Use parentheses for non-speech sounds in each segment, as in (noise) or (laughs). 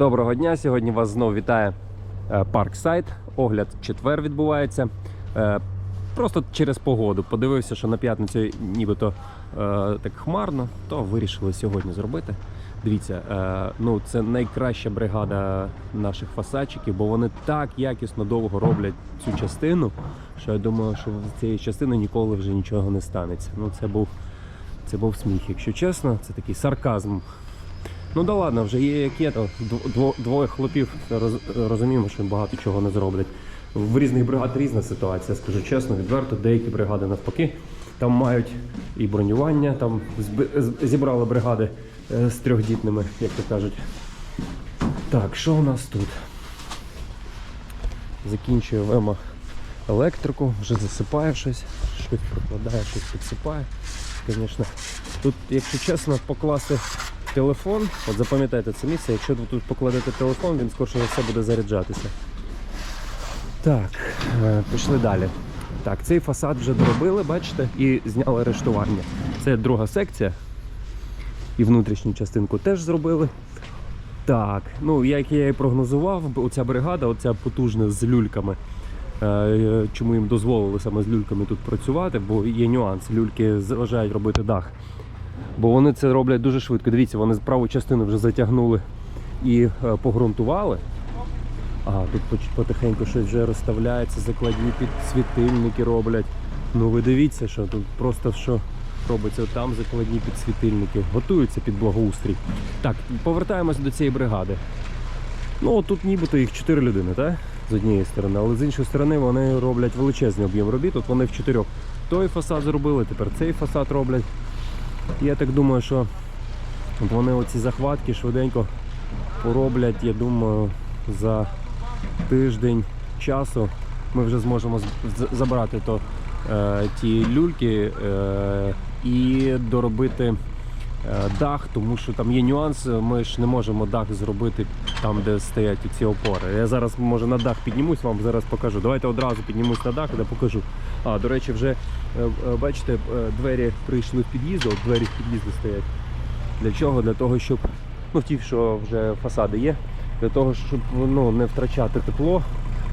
Доброго дня! Сьогодні вас знову вітає е, Парксайд. Огляд четвер відбувається. Е, Просто через погоду. Подивився, що на п'ятницю нібито е, так хмарно, то вирішили сьогодні зробити. Дивіться, е, ну це найкраща бригада наших фасадчиків, бо вони так якісно довго роблять цю частину, що я думаю, що з цієї частини ніколи вже нічого не станеться. Ну це був, це був сміх, якщо чесно, це такий сарказм Ну да ладно, вже є як є, двоє хлопів розуміємо, що багато чого не зроблять. В різних бригад різна ситуація, скажу чесно, відверто. Деякі бригади навпаки там мають і бронювання, там зібрали бригади е, з трьохдітними, як то кажуть. Так, що у нас тут? Закінчує Вема електрику, вже засипає щось, щось прокладає, щось підсипає. Звісно, тут, якщо чесно, покласти телефон, от запам'ятайте це місце, якщо ви тут покладете телефон, він скорше за все буде заряджатися. Так, е, пішли далі. Так, цей фасад вже доробили, бачите, і зняли арештування. Це друга секція. І внутрішню частинку теж зробили. Так, ну як я і прогнозував, оця бригада, оця потужна з люльками. е, е, Чому їм дозволили саме з люльками тут працювати, бо є нюанс. Люльки заважають робити дах. Бо вони це роблять дуже швидко. Дивіться, вони праву частину вже затягнули і е, погрунтували. Ага, тут потихеньку щось вже розставляється, закладні підсвітильники роблять. Ну ви дивіться, що тут просто що робиться там закладні підсвітильники, готуються під благоустрій. Так, повертаємось до цієї бригади. Ну, тут нібито їх 4 людини, так? З однієї сторони, але з іншої сторони вони роблять величезний об'єм робіт. От вони в чотирьох той фасад зробили, тепер цей фасад роблять. Я так думаю, що вони оці захватки швиденько пороблять, я думаю, за тиждень часу ми вже зможемо забрати то, е, ті люльки е, і доробити дах, тому що там є нюанс, ми ж не можемо дах зробити там, де стоять ці опори. Я зараз може на дах піднімусь, вам зараз покажу. Давайте одразу піднімусь на дах, де покажу. А, до речі, вже е, е, бачите, е, двері прийшли в під'їзд, от двері в під'їзді стоять. Для чого? Для того, щоб ну ті, що вже фасади є, для того, щоб ну, не втрачати тепло,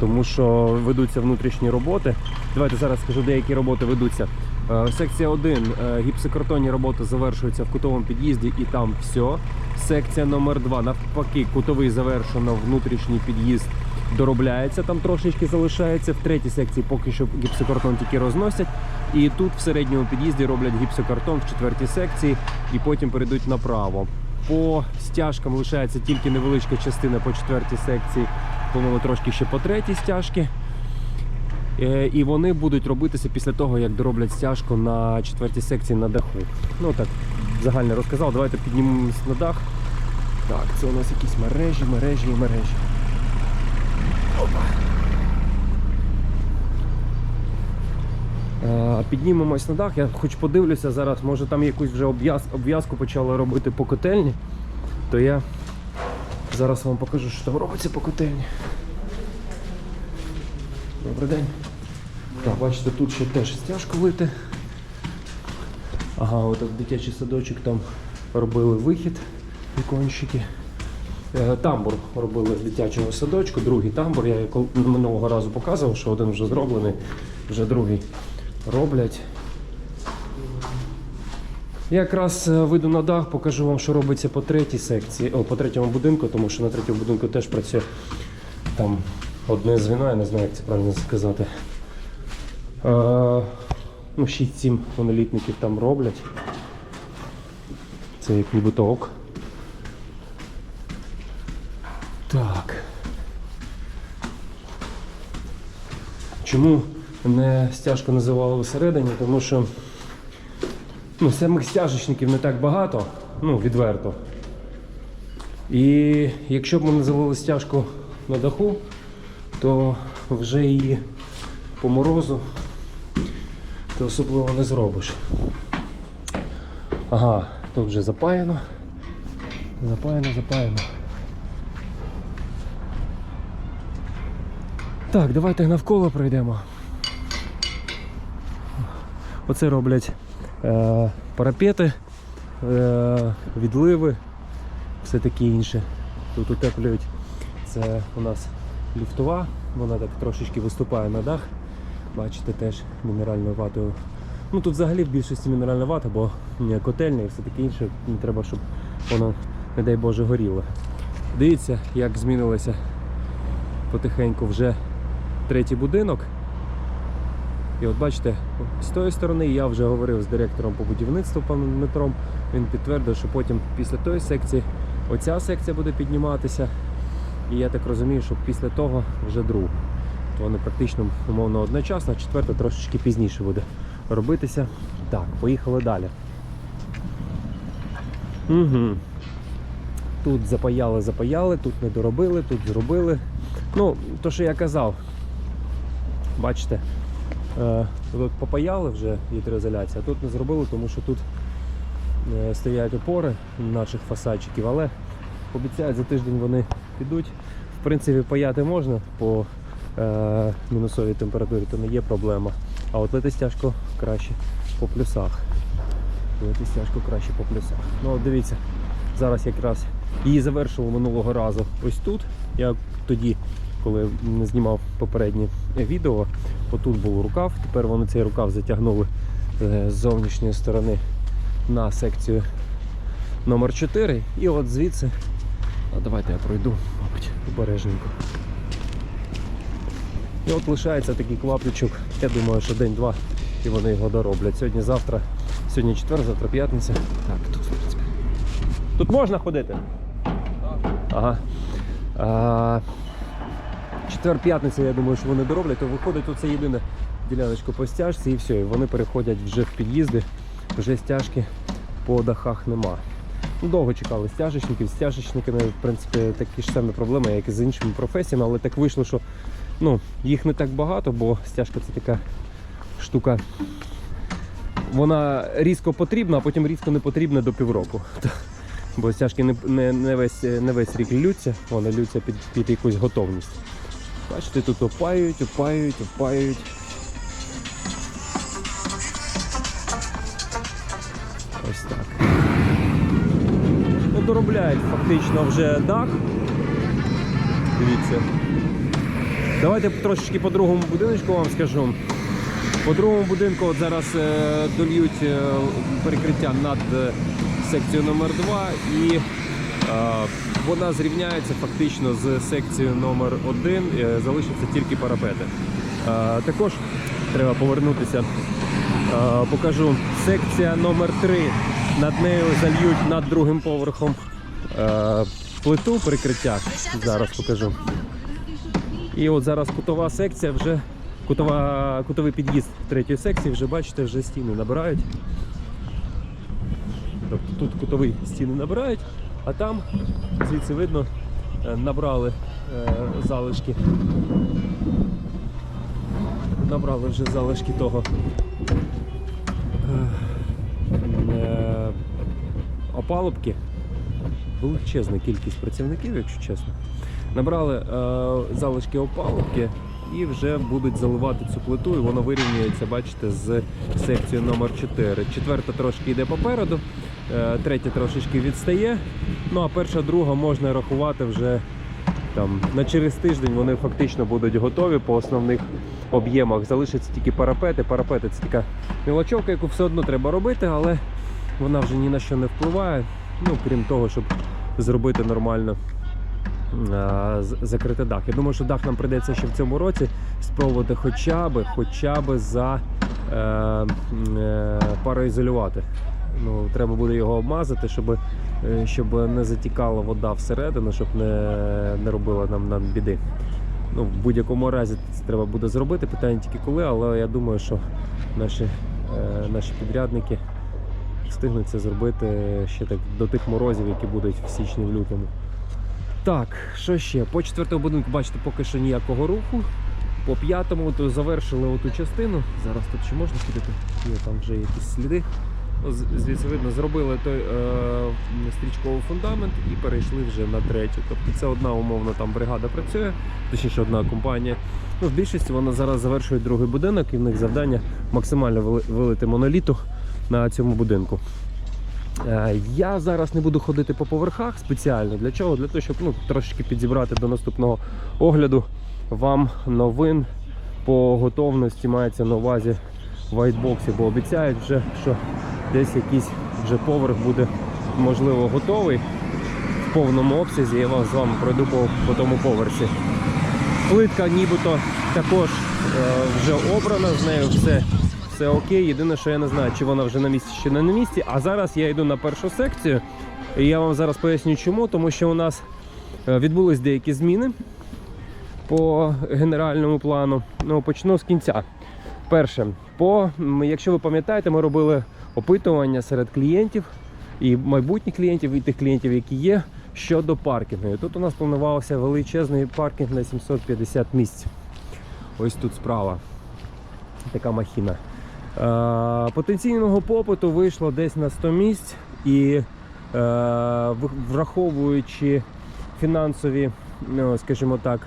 тому що ведуться внутрішні роботи. Давайте зараз скажу, деякі роботи ведуться. Е, Секція 1. е, Гіпсокартонні роботи завершуються в кутовому під'їзді і там все. Секція номер 2 навпаки, кутовий завершено, внутрішній під'їзд доробляється, там трошечки залишається. В третій секції поки що гіпсокартон тільки розносять. І тут в середньому під'їзді роблять гіпсокартон в четвертій секції і потім перейдуть направо. По стяжкам лишається тільки невеличка частина по четвертій секції, по-моєму, трошки ще по третій стяжки. Е, І вони будуть робитися після того, як дороблять стяжку на четвертій секції на даху. Ну так, загально розказав. Давайте піднімемось на дах. Так, це у нас якісь мережі, мережі і мережі. Е, Піднімемось на дах, я хоч подивлюся зараз, може там якусь вже обв'яз, обв'язку почали робити по котельні, то я зараз вам покажу, що там робиться по котельні. Добрий день. Так, бачите, тут ще теж стяжку лити. Ага, от дитячий садочок там робили вихід, вікончики. Е, Тамбур робили з дитячого садочку, другий тамбур. Я минулого разу показував, що один вже зроблений, вже другий роблять. Я якраз е, вийду на дах, покажу вам, що робиться по третій секції, о, по третьому будинку, тому що на третьому будинку теж працює там одне звіно, я не знаю, як це правильно сказати. Е, ну, 6-7 монолітників там роблять. Це як нібито ок. Так. Чому не стяжку називали всередині? Тому що ну, самих стяжечників не так багато, ну, відверто. І якщо б ми називали стяжку на даху, то вже її по морозу ти особливо не зробиш. Ага, тут вже запаяно. Запаяно, запаяно. Так, давайте навколо пройдемо. Оце роблять е, парапети, е, відливи, все таке інше. тут утеплюють. Це у нас ліфтова, вона так трошечки виступає на дах. Бачите, теж мінеральною ватою. Ну тут взагалі в більшості мінеральна вата, бо котельня і все таке інше. Не треба, щоб воно, не дай Боже, горіло. Дивіться, як змінилося потихеньку вже третій будинок. І от бачите, з тої сторони я вже говорив з директором по будівництву паном Дмитром. Він підтвердив, що потім після тої секції оця секція буде підніматися. І я так розумію, що після того вже другу. Вони практично умовно одночасно, четверта трошечки пізніше буде робитися. Так, поїхали далі. Угу. Тут запаяли, запаяли, тут не доробили, тут зробили. Ну, то, що я казав, бачите, е, тут попаяли вже вітроізоляція, а тут не зробили, тому що тут е, стоять опори наших фасадчиків, але обіцяють за тиждень вони підуть. В принципі, паяти можна по е, мінусовій температурі, то не є проблема. А от лити стяжко краще по плюсах. Лити стяжко краще по плюсах. Ну от дивіться, зараз якраз її завершили минулого разу ось тут. Я тоді, коли знімав попереднє відео, отут був рукав. Тепер вони цей рукав затягнули е, з зовнішньої сторони на секцію номер 4 І от звідси, а давайте я пройду, мабуть, обережненько. І от лишається такий клаптичок. Я думаю, що день-два і вони його дороблять. Сьогодні, завтра, сьогодні четвер, завтра п'ятниця. Так, тут, в принципі. Тут можна ходити? Ага. А, четвер п'ятниця, я думаю, що вони дороблять, то виходить оце єдине діляночку по стяжці і все. І вони переходять вже в під'їзди, вже стяжки по дахах нема. Ну, Довго чекали стяжечників. Стяжечниками, в принципі, такі ж самі проблеми, як і з іншими професіями, але так вийшло, що ну, їх не так багато, бо стяжка це така штука. Вона різко потрібна, а потім різко не потрібна до півроку. (laughs) Бо стяжки не, не, не, весь, не весь рік ллються, вони ллються під, під якусь готовність. Бачите, тут опаюють, опаюють, опаюють. Ось так. Доробляють фактично вже дах. Дивіться. Давайте трошечки по другому будиночку вам скажу. По другому будинку от зараз е, дольють е, перекриття над е, секцією номер 2 і вона зрівняється фактично з секцією номер 1 е, залишаться тільки парапети. Також треба повернутися. Покажу секція номер 3 Над нею зальють над другим поверхом плиту перекриття. Зараз покажу. І от зараз кутова секція вже кутова, кутовий під'їзд третьої секції, вже бачите, вже стіни набирають. Тобто тут кутовий стіни набирають, а там звідси видно е, набрали е, залишки. Набрали вже залишки того е, е, опалубки. Величезна кількість працівників, якщо чесно. Набрали е, залишки опалубки і вже будуть заливати цю плиту, і воно вирівнюється, бачите, з секцією номер 4. Четверта трошки йде попереду, е, третя трошечки відстає. Ну а перша, друга можна рахувати вже там на через тиждень вони фактично будуть готові по основних об'ємах. Залишаться тільки парапети. Парапети це така мілочовка, яку все одно треба робити, але вона вже ні на що не впливає. Ну, крім того, щоб зробити нормально закрити дах. Я думаю, що дах нам прийдеться ще в цьому році спробувати хоча б, хоча б за е, е, пароізолювати. Ну, треба буде його обмазати, щоб, е, щоб не затікала вода всередину, щоб не, не робила нам, нам біди. Ну, в будь-якому разі це треба буде зробити. Питання тільки коли, але я думаю, що наші, е, наші підрядники встигнуть це зробити ще так до тих морозів, які будуть в січні в лютому. Так, що ще? По четвертому будинку, бачите, поки що ніякого руху. По п'ятому то завершили оту частину. Зараз тут ще можна ходити? Є там вже якісь сліди. Ну, Звідси видно, зробили той е, стрічковий фундамент і перейшли вже на третю. Тобто це одна умовно там бригада працює, точніше одна компанія. Ну, в більшості вона зараз завершує другий будинок і в них завдання максимально вилити моноліту на цьому будинку. Е, Я зараз не буду ходити по поверхах спеціально. Для чого? Для того, щоб ну, трошечки підзібрати до наступного огляду вам новин по готовності мається на увазі вайтбоксі, бо обіцяють вже, що десь якийсь вже поверх буде можливо готовий в повному обсязі. Я вас з вами пройду по, по тому поверсі. Плитка нібито також е, вже обрана, з нею все, все окей. Єдине, що я не знаю, чи вона вже на місці, чи не на місці. А зараз я йду на першу секцію. І я вам зараз поясню чому, тому що у нас е, відбулись деякі зміни по генеральному плану. Ну, почну з кінця. Перше, по, якщо ви пам'ятаєте, ми робили опитування серед клієнтів і майбутніх клієнтів, і тих клієнтів, які є, щодо паркінгу. Тут у нас планувався величезний паркінг на 750 місць. Ось тут справа. Така махіна. Е, потенційного попиту вийшло десь на 100 місць, і е, враховуючи фінансові, ну, скажімо так,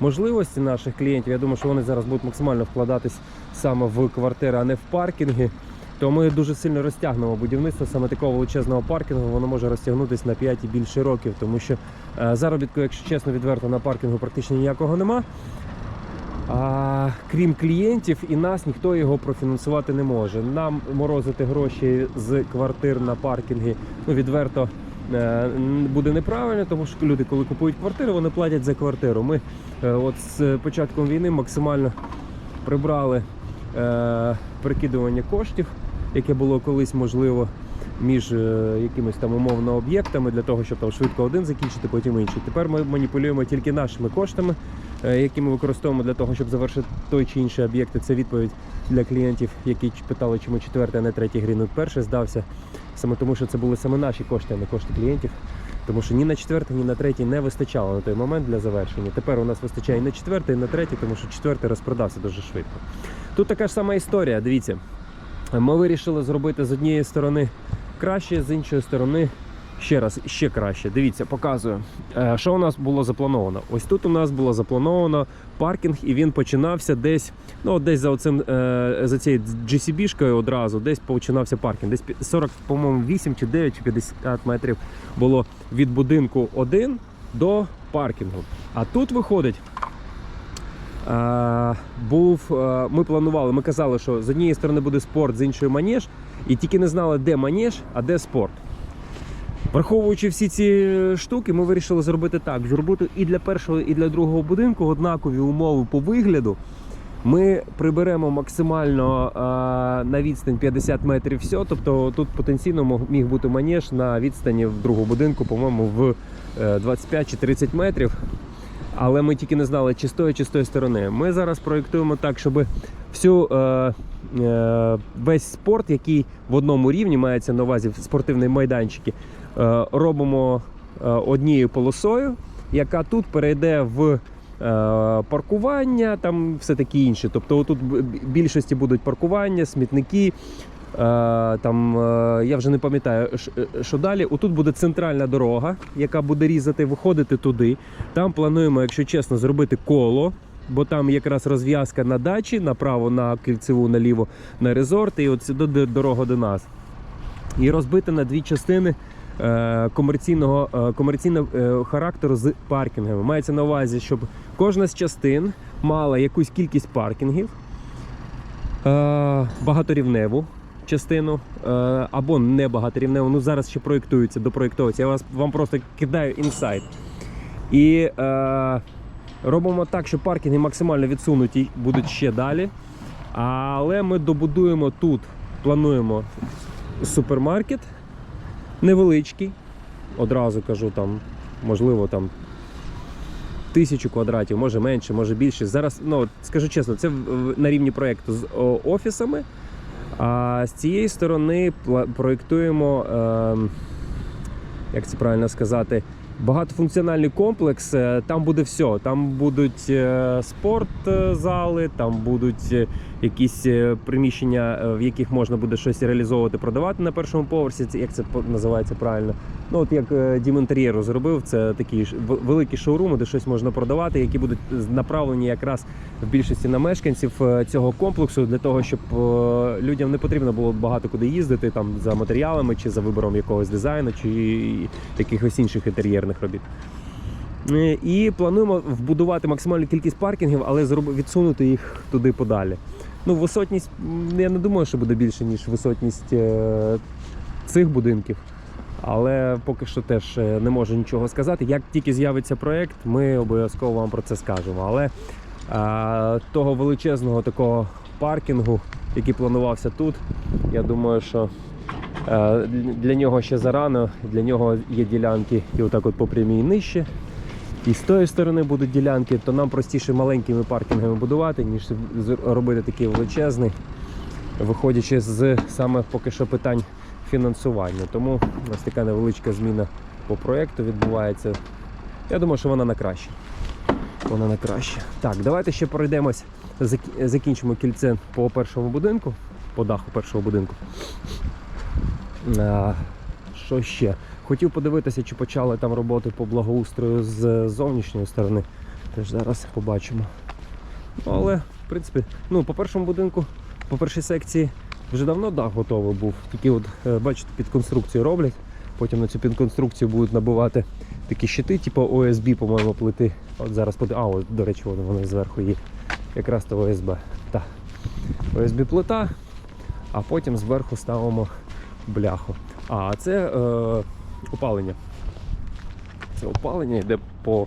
можливості наших клієнтів, я думаю, що вони зараз будуть максимально вкладатись саме в квартири, а не в паркінги. То ми дуже сильно розтягнемо будівництво саме такого величезного паркінгу. Воно може розтягнутися на 5 і більше років, тому що е, заробітку, якщо чесно, відверто на паркінгу практично ніякого нема. А крім клієнтів і нас ніхто його профінансувати не може. Нам морозити гроші з квартир на паркінги ну, відверто е, буде неправильно, тому що люди, коли купують квартиру, вони платять за квартиру. Ми е, от з початком війни максимально прибрали е, перекидування коштів, яке було колись можливо між е, якимись там умовно об'єктами для того, щоб там швидко один закінчити, потім інший. Тепер ми маніпулюємо тільки нашими коштами, які ми використовуємо для того, щоб завершити той чи інший об'єкт. Це відповідь для клієнтів, які питали, чому четвертий, а не третій грінут перший здався. Саме тому, що це були саме наші кошти, а не кошти клієнтів. Тому що ні на четвертий, ні на третій не вистачало на той момент для завершення. Тепер у нас вистачає і на четвертий, і на третій, тому що четвертий розпродався дуже швидко. Тут така ж сама історія. Дивіться, ми вирішили зробити з однієї сторони краще, з іншої сторони ще раз ще краще. Дивіться, показую. Е, Що у нас було заплановано? Ось тут у нас було заплановано паркінг, і він починався десь, ну десь за оцим е, за цією GCB-шкою одразу, десь починався паркінг. Десь 40, по-моєму, 8 чи 9 чи 50 метрів було від будинку 1 до паркінгу. А тут виходить. Е, був, ми планували, ми казали, що з однієї сторони буде спорт, з іншої манеж, і тільки не знали, де манеж, а де спорт. Враховуючи всі ці штуки, ми вирішили зробити так: зробити і для першого, і для другого будинку однакові умови по вигляду. Ми приберемо максимально е, на відстань 50 метрів все. Тобто тут потенційно міг бути манеж на відстані в другого будинку, по-моєму, в е, 25 чи 30 метрів. Але ми тільки не знали, чи з тої, чи з тої сторони. Ми зараз проєктуємо так, щоб всю, е, е, весь спорт, який в одному рівні мається на увазі спортивні майданчики, е, робимо е, однією полосою, яка тут перейде в е, паркування, там все таке інше. Тобто тут більшості будуть паркування, смітники. Е, Там е, я вже не пам'ятаю, е, що далі. Отут буде центральна дорога, яка буде різати, виходити туди. Там плануємо, якщо чесно, зробити коло, бо там якраз розв'язка на дачі, направо на кільцеву, наліво на резорт, і от сюди дорога до нас. І розбити на дві частини е, комерційного, е, комерційного е, характеру з паркінгами. Мається на увазі, щоб кожна з частин мала якусь кількість паркінгів, е, багаторівневу частину е, або не багаторівневу. Ну зараз ще проєктується, допроєктується. Я вас вам просто кидаю інсайт. І е, робимо так, що паркінги максимально відсунуті будуть ще далі. Але ми добудуємо тут, плануємо супермаркет невеличкий. Одразу кажу, там, можливо, там тисячу квадратів, може менше, може більше. Зараз, ну скажу чесно, це на рівні проєкту з офісами. А з цієї сторони проєктуємо, ем, як це правильно сказати, багатофункціональний комплекс. Е, Там буде все. Там будуть е, спортзали, там будуть е, якісь е, приміщення, е, в яких можна буде щось реалізовувати, продавати на першому поверсі. Як це називається правильно? Ну, от як е, Дім інтер'єру зробив, це такі великі шоуруми, де щось можна продавати, які будуть направлені якраз в більшості на мешканців е, цього комплексу для того, щоб е, людям не потрібно було багато куди їздити там за матеріалами чи за вибором якогось дизайну, чи якихось інших інтер'єрних робіт. І плануємо вбудувати максимальну кількість паркінгів, але відсунути їх туди подалі. Ну, висотність, я не думаю, що буде більше, ніж висотність цих будинків. Але поки що теж е, не можу нічого сказати. Як тільки з'явиться проєкт, ми обов'язково вам про це скажемо. Але е, того величезного такого паркінгу, який планувався тут, я думаю, що е, для нього ще зарано. Для нього є ділянки і отак от по прямій нижче. І з тої сторони будуть ділянки, то нам простіше маленькими паркінгами будувати, ніж робити такий величезний, виходячи з саме поки що питань фінансування. Тому ось така невеличка зміна по проєкту відбувається. Я думаю, що вона на краще. Вона на краще. Так, давайте ще пройдемось, закінчимо кільце по першому будинку, по даху першого будинку. А, що ще? Хотів подивитися, чи почали там роботи по благоустрою з зовнішньої сторони. Теж зараз побачимо. Ну, але, в принципі, ну, по першому будинку, по першій секції вже давно дах готовий був. Тільки от, е, бачите, під конструкцію роблять. Потім на цю підконструкцію будуть набивати такі щити, типу ОСБ, по-моєму, плити. От зараз А, ось, до речі, вони, вони зверху є. Якраз то ОСБ. Так. ОСБ плита, а потім зверху ставимо бляху. А це е, опалення. Це опалення йде по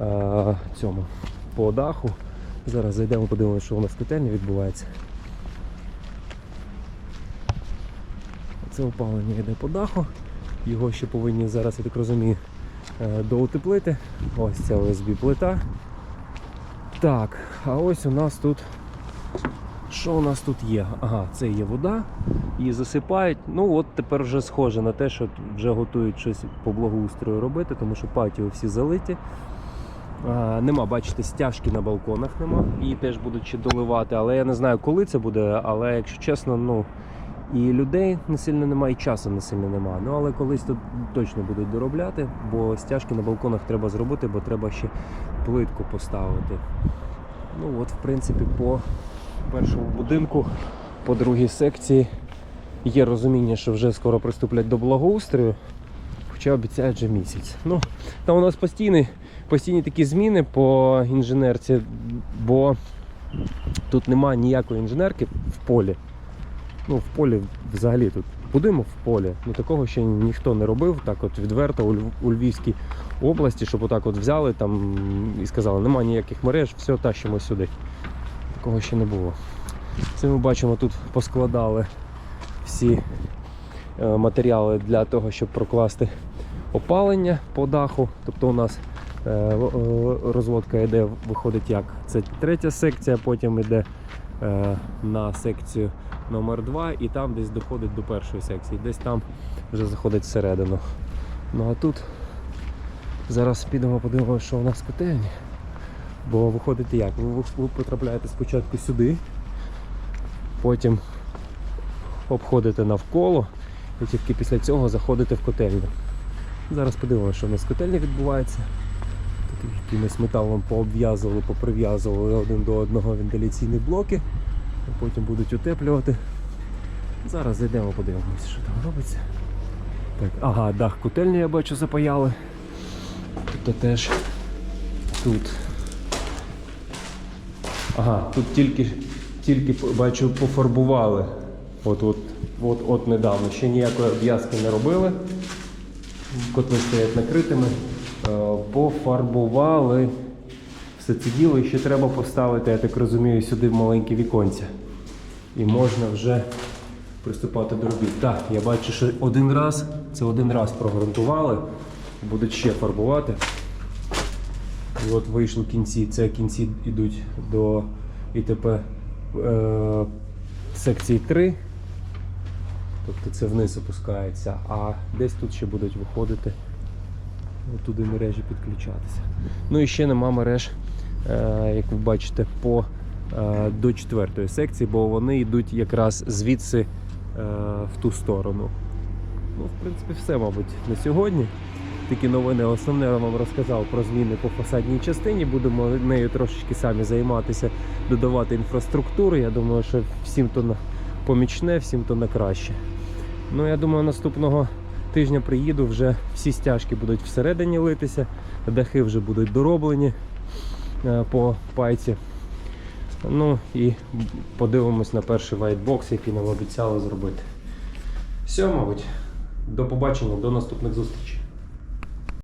е, цьому по даху. Зараз зайдемо, подивимося, що у нас в котельні відбувається. Це опалення йде по даху. Його ще повинні зараз, я так розумію, е, доутеплити. Ось ця ОСБ плита. Так, а ось у нас тут. Що у нас тут є? Ага, це є вода, її засипають. Ну от тепер вже схоже на те, що вже готують щось по благоустрою робити, тому що патіо всі залиті. А, нема, бачите, стяжки на балконах нема. Її теж будуть ще доливати, але я не знаю, коли це буде. Але якщо чесно, ну і людей не сильно немає, і часу не сильно немає. Ну але колись тут точно будуть доробляти, бо стяжки на балконах треба зробити, бо треба ще плитку поставити. Ну от, в принципі, по першому будинку, по другій секції є розуміння, що вже скоро приступлять до благоустрою, хоча обіцяють вже місяць. Ну, там у нас постійні, постійні такі зміни по інженерці, бо тут немає ніякої інженерки в полі. Ну, в полі взагалі тут будемо в полі. Ну такого ще ніхто не робив. Так от відверто у, Льв- у Львівській області, щоб отак от взяли там і сказали, немає ніяких мереж, все тащимо сюди. Такого ще не було. Це ми бачимо, тут поскладали всі е, матеріали для того, щоб прокласти опалення по даху. Тобто у нас е, е, розводка йде, виходить як? Це третя секція, потім йде на секцію номер 2 і там десь доходить до першої секції, десь там вже заходить всередину. Ну а тут зараз підемо подивимося, що у нас в котельні. Бо виходить як? Ви, ви потрапляєте спочатку сюди, потім обходите навколо і тільки після цього заходите в котельню. Зараз подивимося, що у нас в котельні відбувається. Тут якимось металом пообв'язували, поприв'язували один до одного вентиляційні блоки, потім будуть утеплювати. Зараз зайдемо, подивимося, що там робиться. Так, ага, дах котельні я бачу запаяли. Тобто теж тут. Ага, тут тільки, тільки бачу, пофарбували. От, от, от, от недавно. Ще ніякої обв'язки не робили. Котли стоять накритими. Е, Пофарбували. Все це діло і ще треба поставити, я так розумію, сюди маленьке віконце. І можна вже приступати до робіт. Так, я бачу, що один раз, це один раз прогрунтували, будуть ще фарбувати. І от вийшли кінці. Це кінці йдуть до ІТП е, секції 3. Тобто це вниз опускається, а десь тут ще будуть виходити туди мережі підключатися. Ну і ще нема мереж, як ви бачите, по, е, до четвертої секції, бо вони йдуть якраз звідси е, в ту сторону. Ну, в принципі, все, мабуть, на сьогодні. Такі новини основне я вам розказав про зміни по фасадній частині. Будемо нею трошечки самі займатися, додавати інфраструктури. Я думаю, що всім то на помічне, всім то на краще. Ну, я думаю, наступного тижня приїду, вже всі стяжки будуть всередині литися, дахи вже будуть дороблені е, по пайці. Ну і подивимось на перший вайтбокс, який нам обіцяли зробити. Все, мабуть. До побачення, до наступних зустрічей.